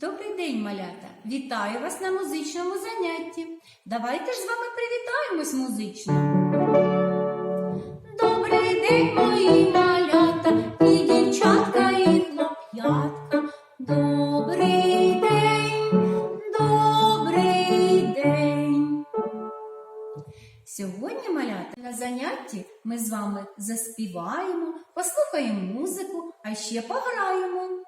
Добрий день, малята! Вітаю вас на музичному занятті. Давайте ж з вами привітаємось музично. Добрий день, мої малята, і дівчатка, і хлоп'ятка. Добрий день, добрий день. Сьогодні, малята, на занятті ми з вами заспіваємо, послухаємо музику, а ще пограємо.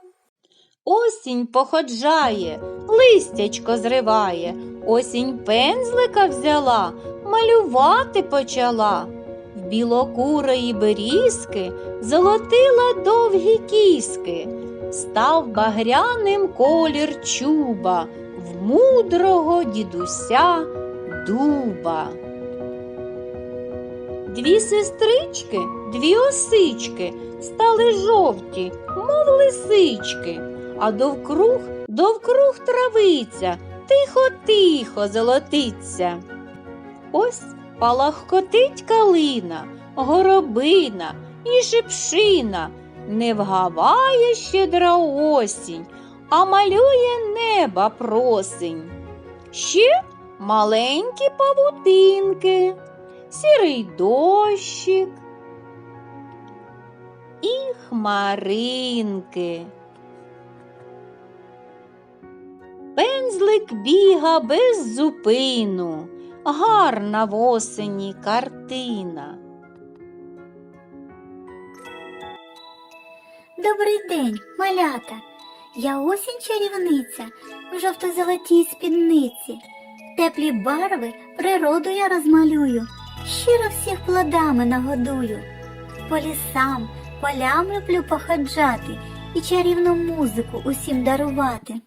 Осінь походжає, листячко зриває, осінь пензлика взяла, малювати почала. В білокурої берізки золотила довгі кіски, став багряним колір чуба в мудрого дідуся дуба. Дві сестрички, дві осички стали жовті, мов лисички, а довкруг, довкруг травиця, тихо-тихо золотиться. Ось палахкотить калина, горобина і шипшина, не вгаває щедра осінь, а малює неба просень. Ще маленькі павутинки, сірий дощик і хмаринки. Пензлик біга без зупину, гарна в осені картина. Добрий день, малята. Я осінь чарівниця в жовто-золотій спідниці. Теплі барви природу я розмалюю, щиро всіх плодами нагодую. По лісам, полям люблю походжати і чарівну музику усім дарувати.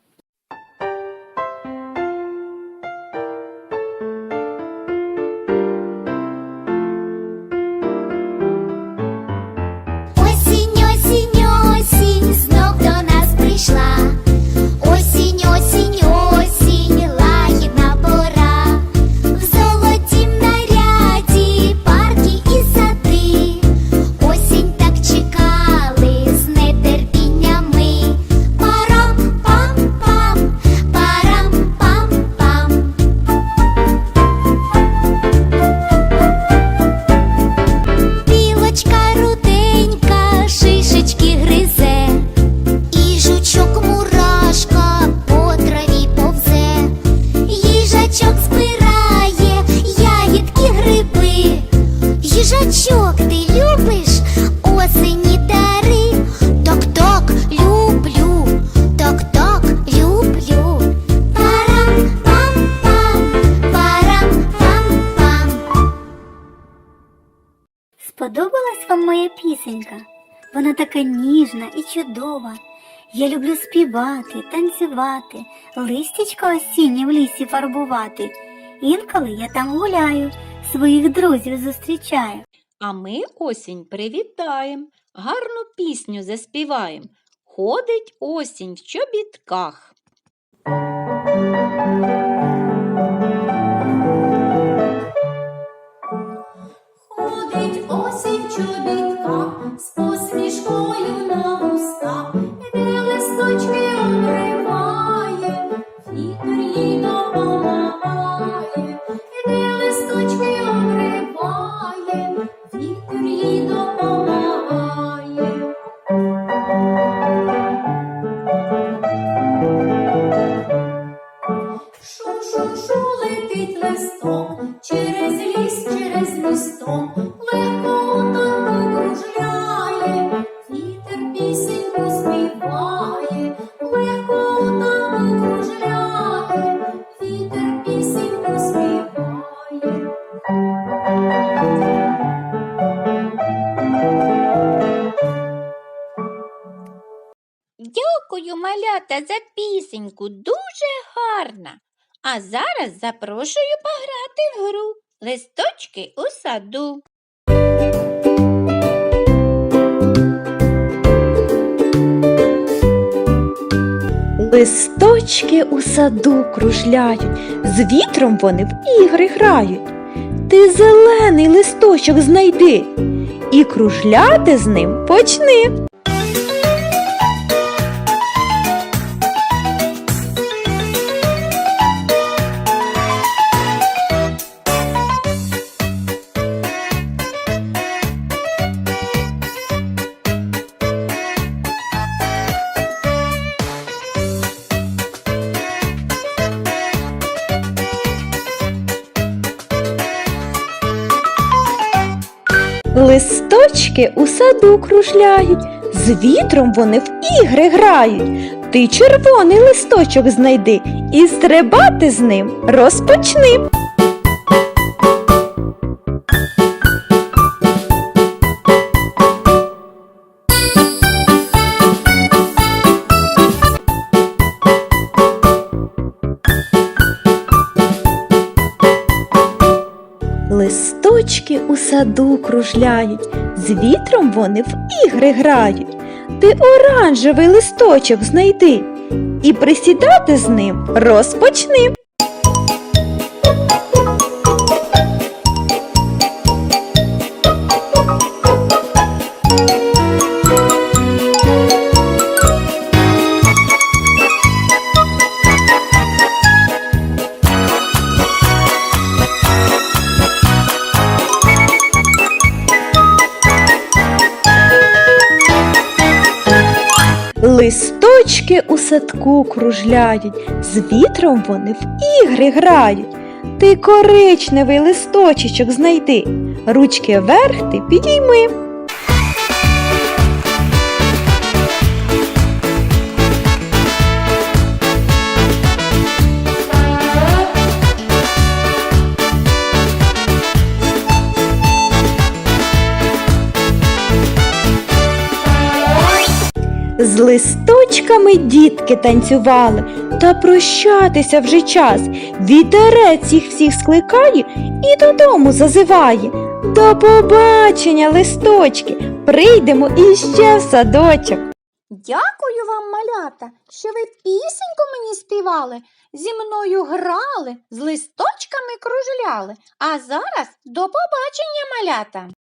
Моя пісенька? Вона така ніжна і чудова. Я люблю співати, танцювати, листячко осіннє в лісі фарбувати. Інколи я там гуляю, своїх друзів зустрічаю. А ми осінь привітаєм, гарну пісню заспіваєм. Ходить осінь в чобітках. Осінь в Дякую, малята, за пісеньку, дуже гарна. А зараз запрошую пограти в гру Листочки у саду. Листочки у саду кружляють, з вітром вони в ігри грають. Ти зелений листочок знайди і кружляти з ним почни. Листочки у саду кружляють, з вітром вони в ігри грають. Ти червоний листочок знайди і стрибати з ним розпочни. Листочки у саду кружляють, з вітром вони в ігри грають. Ти оранжевий листочок знайди і присідати з ним розпочни. Листочки у садку кружляють, з вітром вони в ігри грають. Ти коричневий листочечок знайди, ручки вверх ти підійми. З листочками дітки танцювали, та прощатися вже час. Вітерець їх всіх скликає і додому зазиває. До побачення, листочки, прийдемо іще в садочок. Дякую вам, малята, що ви пісеньку мені співали, зі мною грали, з листочками кружляли. А зараз до побачення, малята!